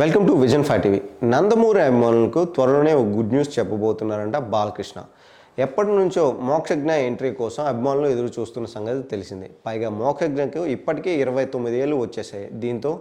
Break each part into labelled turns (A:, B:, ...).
A: Welcome to vision five TV. Nandamuri అభిమానులకు త్వరలోనే ఒక గుడ్ న్యూస్ చెప్పబోతున్నారంట బాలకృష్ణ. ఎప్పటి నుంచో మోక్షజ్ఞ ఎంట్రీ కోసం అభిమానులు ఎదురు చూస్తున్న సంగతి తెలిసింది. పైగా మోక్షజ్ఞకు ఇప్పటికే ఇరవై తొమ్మిది ఏళ్ళు వచ్చేసాయి దీంతో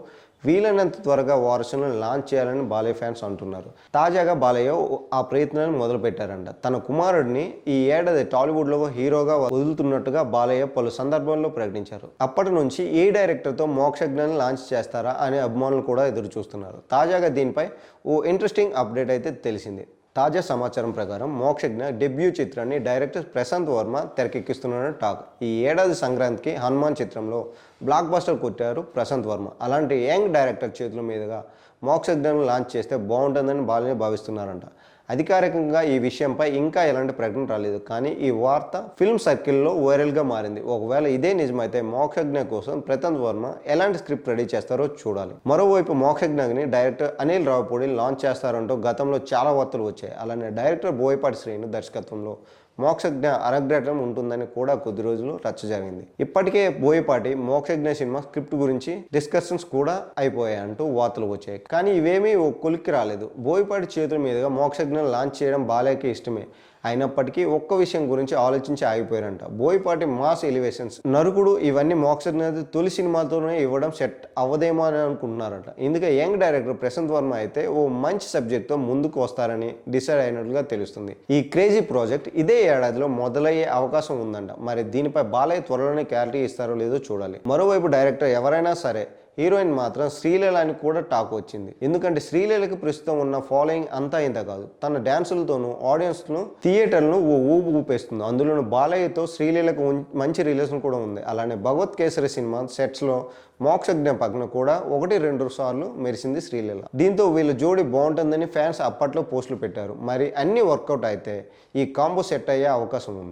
A: వీలైనంత త్వరగా వారసులను లాంచ్ చేయాలని బాలయ్య ఫ్యాన్స్ అంటున్నారు. తాజాగా బాలయ్య ఆ ప్రయత్నాన్ని మొదలుపెట్టారంట. తన కుమారుడిని ఈ ఏడాది టాలీవుడ్లో హీరోగా వదులుతున్నట్టుగా బాలయ్య పలు సందర్భాల్లో ప్రకటించారు. అప్పటి నుంచి ఏ డైరెక్టర్తో మోక్షజ్ఞాన్ని లాంచ్ చేస్తారా అని అభిమానులు కూడా ఎదురు చూస్తున్నారు తాజాగా దీనిపై ఓ ఇంట్రెస్టింగ్ అప్డేట్ అయితే తెలిసింది. తాజా సమాచారం ప్రకారం మోక్షజ్ఞ డెబ్యూ చిత్రాన్ని డైరెక్టర్ ప్రశాంత్ వర్మ తెరకెక్కిస్తున్నాడు టాక్. ఈ ఏడాది సంక్రాంతికి హనుమాన్ చిత్రంలో బ్లాక్ బస్టర్ కొట్టారు ప్రశాంత్ వర్మ. అలాంటి యంగ్ డైరెక్టర్ చేతుల మీదుగా మోక్షజ్ఞాన్ని లాంచ్ చేస్తే బాగుంటుందని బాలని భావిస్తున్నారంట. అధికారికంగా ఈ విషయంపై ఇంకా ఎలాంటి ప్రకటన రాలేదు. కానీ ఈ వార్త ఫిల్మ్ సర్కిల్లో వైరల్గా మారింది. ఒకవేళ ఇదే నిజమైతే మోక్షజ్ఞ కోసం ప్రతంత్ వర్మ ఎలాంటి స్క్రిప్ట్ రెడీ చేస్తారో చూడాలి. మరోవైపు మోక్షజ్ఞని డైరెక్టర్ అనిల్ రావుపూడి లాంచ్ చేస్తారంటూ గతంలో చాలా వార్తలు వచ్చాయి. అలానే డైరెక్టర్ బోయపాటి శ్రీను దర్శకత్వంలో మోక్షజ్ఞ అనగ్రహం ఉంటుందని కూడా కొద్ది రోజులు రచ్చ జరిగింది. ఇప్పటికే బోయపాటి మోక్షజ్ఞ సినిమా స్క్రిప్ట్ గురించి డిస్కషన్స్ కూడా అయిపోయాయి అంటూ వార్తలు వచ్చాయి. కానీ ఇవేమీ ఓ కొలిక్కి రాలేదు. బోయపాటి చేతుల మీదుగా మోక్షజ్ఞ లాంచ్ చేయడం బాలయ్యకి ఇష్టమే. అయినప్పటికీ ఒక్క విషయం గురించి ఆలోచించి ఆగిపోయారంట. Boyapati mass elevations. నరుకుడు ఇవన్నీ మోక్షజ్ఞ తొలి సినిమాతోనే ఇవ్వడం సెట్ అవ్వదేమో అని అనుకుంటున్నారట. ఇందుకే యంగ్ డైరెక్టర్ ప్రశాంత్ వర్మ అయితే ఓ మంచి సబ్జెక్ట్తో ముందుకు వస్తారని డిసైడ్ అయినట్లుగా తెలుస్తుంది. ఈ క్రేజీ ప్రాజెక్ట్ ఇదే ఏడాదిలో మొదలయ్యే అవకాశం ఉందంట. మరి దీనిపై బాలయ్య త్వరలోనే క్లారిటీ ఇస్తారో లేదో చూడాలి. మరోవైపు డైరెక్టర్ ఎవరైనా సరే హీరోయిన్ మాత్రం శ్రీలీల అని కూడా టాక్ వచ్చింది. ఎందుకంటే శ్రీలీలకి ప్రస్తుతం ఉన్న ఫాలోయింగ్ అంతా ఇంత కాదు. తన డ్యాన్సులతోనూ ఆడియన్స్ను థియేటర్ను ఓ ఊపు ఊపేస్తుంది. అందులోనూ బాలయ్యతో శ్రీలీలకు మంచి రిలేషన్ కూడా ఉంది. అలానే భగవత్ కేసరి సినిమా సెట్స్లో మోక్షజ్ఞ పక్కన కూడా ఒకటి రెండు సార్లు మెరిసింది శ్రీలీల. దీంతో వీళ్ళ జోడి బాగుంటుందని ఫ్యాన్స్ అప్పట్లో పోస్టులు పెట్టారు. మరి అన్ని వర్కౌట్ అయితే ఈ కాంబో సెట్ అయ్యే అవకాశం ఉంది.